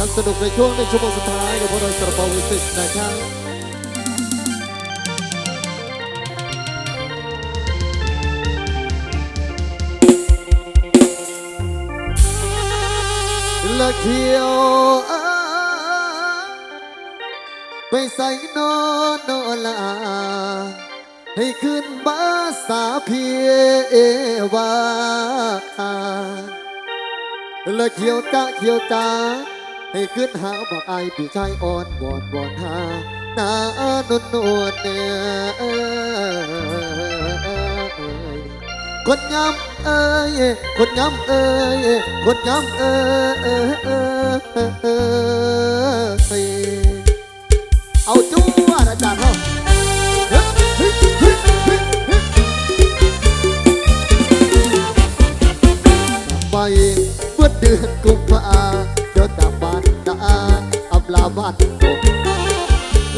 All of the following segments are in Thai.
นะครับสนุกในช่วงในชั่วโมงสุดท้ายโดยพวกเราสระเปาวิสิตนะครับละเขียวอ้ยไปใส่นอนนอนลาให้ขึ้นบ้าสาเพียวาละเขียวตาเขียวตา ให้ขึ้นหาบอกไอายพี่ชายอ่อนวอนวอนหาหน้านวลนวลเนื้อคนย้ำเอ้ยคนย้ำเอ้ยคนย้ำเอ้ยเอาจู้อาจารย์เฮาไปเมื่อเดือนกุมาน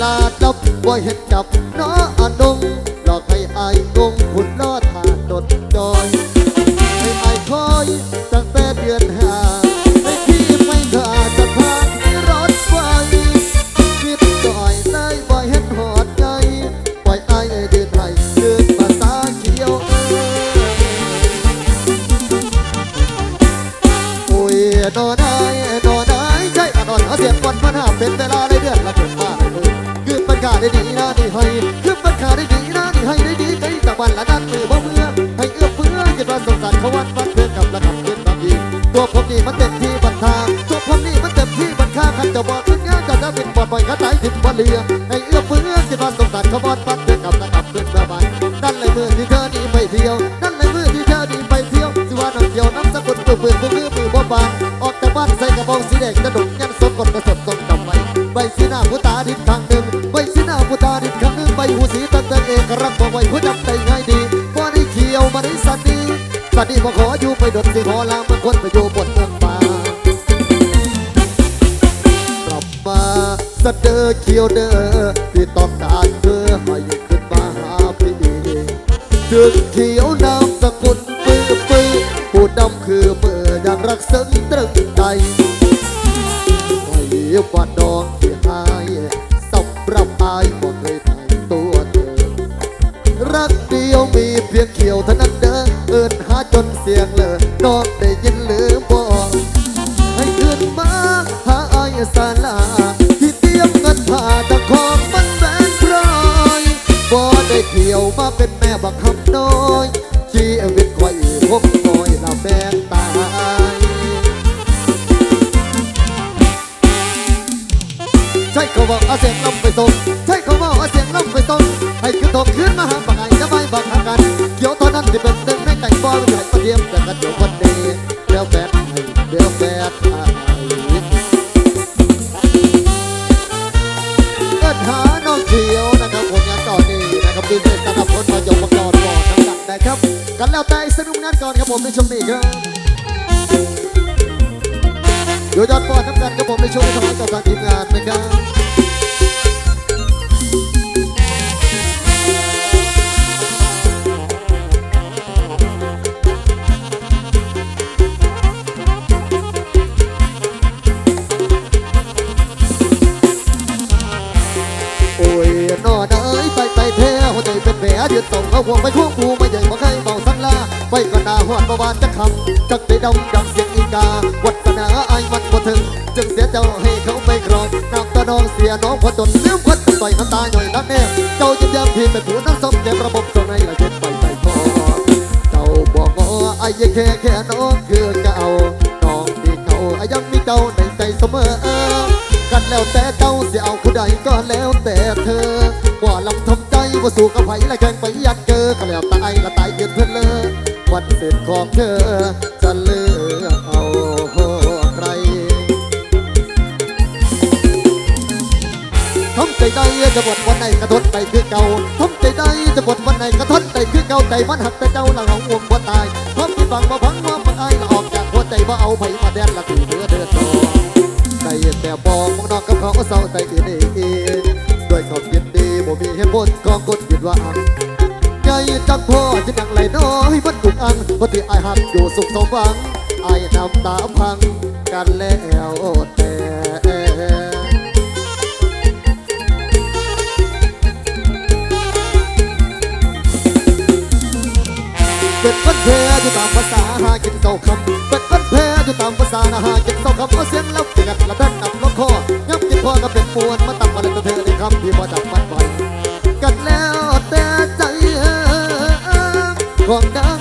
ลาดับบ่เห็นจับน้ออานดงหลอกให้อายงงหุ่นล้อทานดดดอยให้อายคอยตั้งแต่เดือนห้าให้พี่ไม่ขาดสะพานที่รถไฟคิดก่อยเลยบ่เห็นหอดใจปล่อยอายเดินไทยเดินภาษาเขียวเอ้ยโอ้ยนอนได้นอนได้ วันพันห้าเป็นเวลาได้เดือนละเกิดมาเลยคือปัญหาได้ดีนะนี่ให้คือปัญหาได้ดีนะนี่ให้ได้ดีใจจากวันละนั้นมือบ่เมื่อให้เอื้อเฟื้อคิดว่าสงสารเขาวันวันเพื่อนกับระดับขึ้นบางทีตัวผมนี่มันเต็มที่บันทาตัวผมนี่มันเต็มที่บันค่าขันจะบอกขึ้นงานก็จะเป็นบอดบ่อยกระจายถึงบ่เรือให้เอื้อเฟื้อคิดว่าสงสารเขาวันวันเพื่อนกับระดับขึ้นประมานั่นเลยมือที่เธอนี่ไปเที่ยวนั่นเลยมือที่เธอนี่ไปเที่ยวสิว่าน้ำเที่ยวน้ำสกุลตัวเปลือกตัวมือมือบ่บานออกจากบ้านใส่กระบอกสีแดง สันดีบ่ขออยู่ไปดดสิขอลามื่อคนไปอยู่บนเมืองป่ากลับมาสะเดอเขียวเดอที่ต้องการเธอให้ขึ้นมาหาพี่ถึงเขียวนามสกุลปื้อปื้อผู้ดำคือมืออย่างรักซึ้งตรึงใจไม่ว่าดองที่หายสำหรับอายบ่เคยถ่ายตัวเธอรักเดียวมีเพียงเขียวเท่านั้น สียงเลยน้องได้ยินหรือบ่ให้ขึ้นมาหาอายสาลาที่เตรียมเงินผ่าตะของมันแบนพรอยบ่ได้เที่ยวมาเป็นแม่บักคำน้อยชีวิตคอยพบน้อยละแบนตายใช่เขาบอกเอาเสียงลำไปส่งใช่เขาบอกเอาเสียงลำไปส่งให้ขึ้นทองขึ้นมาหาบักไอ้จะไม่บักหากันเกี่ยวตอนนั้นที่เป็นหนึ่ ในใจบ่ไม่ใช่มาเทียมแต่กันเดี๋ยววันนี้เดี๋ยวแฟนให้เดี๋ยวแฟนให้เอิ้นหาน้องเขียวนะครับผลงานต่อนนี้นะครับดีเจสำหรับคนมายกประกอบก่อนทั้งนั้นนะครับ กันแล้วแต่สนุกงานก่อนครับผมในช่วงนี้ครับเดี๋ยวยอดฟอนน้ำกันกับผมในช่วงท้ายกับทางทีมงานนะครับ เป็นแผลเดือดส่งเอาห่วงไปควงกูไม่ใหญ่บ่เคยเบาสังลาไว้ก็นาหวดประวานจะคำจักได้ดำดังเสียงอีกาวัฒนาอายมันบ่ถึง จึงเสียเจ้าให้เขาไปครองน้ำตาน้องเสียน้องพอจนเลี้ยวควัดต่อยน้ำตาหน่อยนักแน่เจ้ายิ้มแย้มพี่เป็นผู้น้ำส้มเจ็บระบบตรงในละเจ็ดไปใส่คอเจ้าบอกว่าไอ้ยังแค่แค่น้องคือเก่าน้องที่เขาไอ้ยังมีเจ้าในใจเสมอกันแล้วแต่เจ้าสิเอาผู้ใดก็แล้วแต่เธอว่าลำทำใจว่าสู่กับไผ่ละแข่ง เธอจะเลือกเอาใครทำใจได้จะบดวันไหนกระทนไปคือเก่าทำใจได้จะบดวันไหนกระทนไปคือเก่าใจมันหักแต่เจ้าหละหงวงบ่ตายความคิดบังบ่พังว่ามันอายละออกจากหัวใจบ่เอาไผมาแดนละตีเนื้อเดือดร้อนได้แต่บอกมองนอกกับเขาเศร้าใจดีดีด้วยความยินดีบ่มีเหตุผลของคนคิดว่าอันใหญ่จังพ่อจะนังไหลน้อยมัน อันคนที่ไอหักอยู่สุขสมหวังไอน้ำตาพังกันแล้วแต่เป็นคนแพ้อยู่ตามภาษาหากินเศร้าคำเป็นคนแพ้อยู่ตามภาษาหากินเศร้าคำเอาเสียงแล้วเปียกละแบนนับล้งคอย้ำกินพ่อก็เป็นปวนมาตั้งมาเล่นเธอในคำที่พ่อจับมันไปกันแล้วแต่ใจของเธอ